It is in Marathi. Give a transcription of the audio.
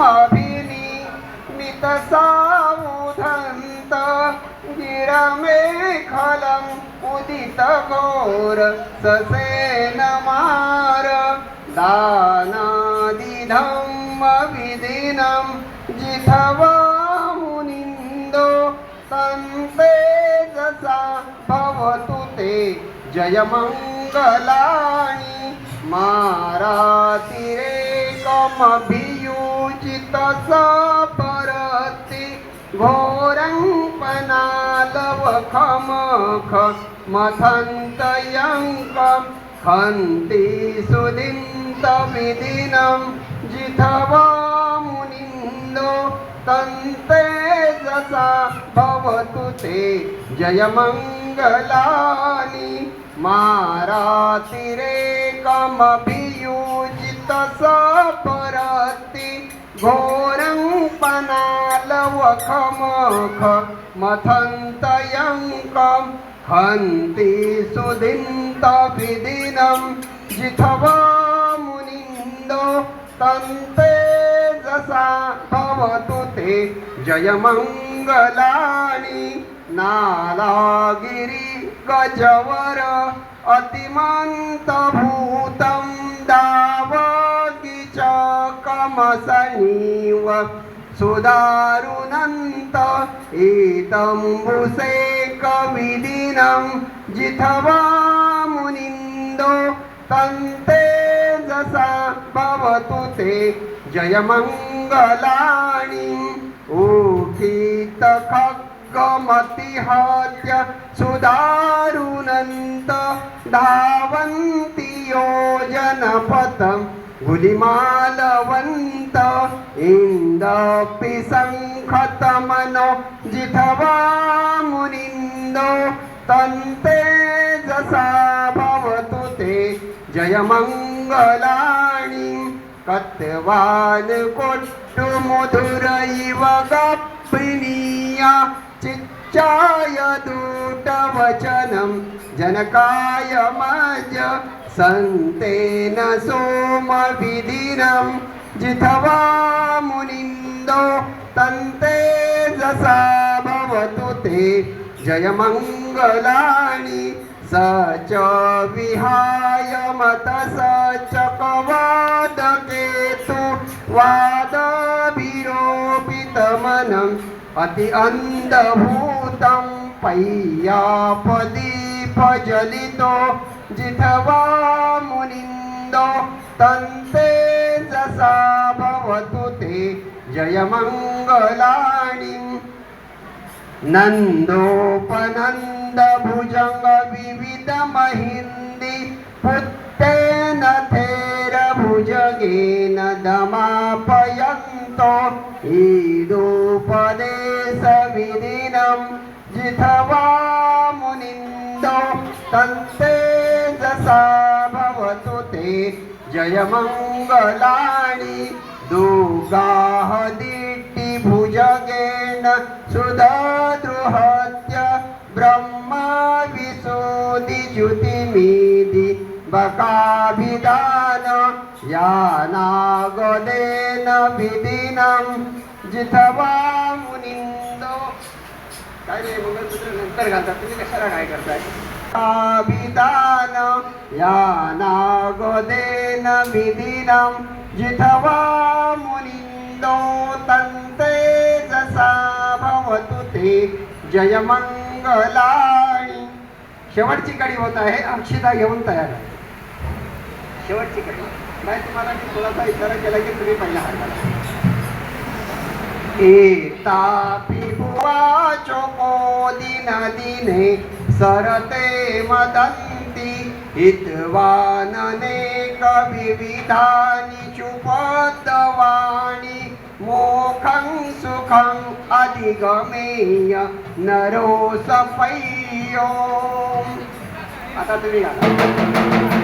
समभिनिमित सावधन्त गिरमेखलम् उदित घोर ससेन मार। दानादिधम् विधिनं जिथवा सन्ते जसा भवतु ते। जयमङ्गलानि मारातिरेकमभि परती घोरङ्पनालवखमख मथन्तयङ्कं खन्ति सुदिन्तमिदिनं जिथवा मुनिन्दो तन्ते जसा भवतु ते जयमङ्गलानि मारातिरेकमभियुजित सपरति घोरङ्पनालवखमख मथन्तयङ्कं हन्ति सुदिन्तविदिनं जिथवा मुनिन्दो तन्ते जसा भवतु ते जयमङ्गलानि नालागिरि गजवर अतिमन्तभूतं सनीव सुदारुनन्त एतम्बुसे कविदिनं जिथवा मुनिन्दो तन्ते जसा भवतु ते जयमङ्गलाणि ऊठित सुदारुनन्त धावन्ति योजनपथम् गुलिमालवन्त इन्दपि सङ्खतमनो जिथवा मुनिन्दो तन्ते जसा भवतु ते। जयमङ्गलानि कत्वान् कोट्टुमुधुर इव गप्पिणीया चिच्चाय दूतवचनं जनकाय मज सन्तेन सोमविदिनं जिथवा मुनिन्दो तन्ते जसा भवतु ते। जयमङ्गलानि स च विहाय मत स चकवादकेतु वादभिरोपितमनम् अति अन्धभूतं पय्यापदीपजलितो जिथवा मुनिन्दो तन्ते जसा भवतु ते जयमङ्गलानि नन्दोपनन्दभुजङ्ग विविध महिन्दी पुत्तेन थेरभुजगेन दमापयन्तो। ईडोपदेशविदिनं जिथवा मुनिन्दो तन्ते जसा भवतु ते जयमङ्गलानि दुर्गाः दिट्टिभुजगेन सुधादृहत्य ब्रह्मा विशोधिज्युतिमीदि बकाभिधान यानागदेन विदिनं जिथवा मुनिन्दो. काय नाही मंगलसूत्र नंतर घालतात. तुम्ही कशाला काय करताय? विधान या नागोदेन विधिनं जिथवा मुनिन्दो तन्ते जसा भवतु ते जयमङ्गलानि शेवटची कडी होत आहे अक्षिता घेऊन तयार आहे. शेवटची कडी. नाही तुम्हाला मी थोडासा इशारा केला की तुम्ही पहिला हात एता एतापि भुवाचो दिन दिने सरते मदन्ति हित्वाननेक विविधानि चुपदवाणि मोखं सुखं अधिगमेय नरो सपय्यो आता तुम्ही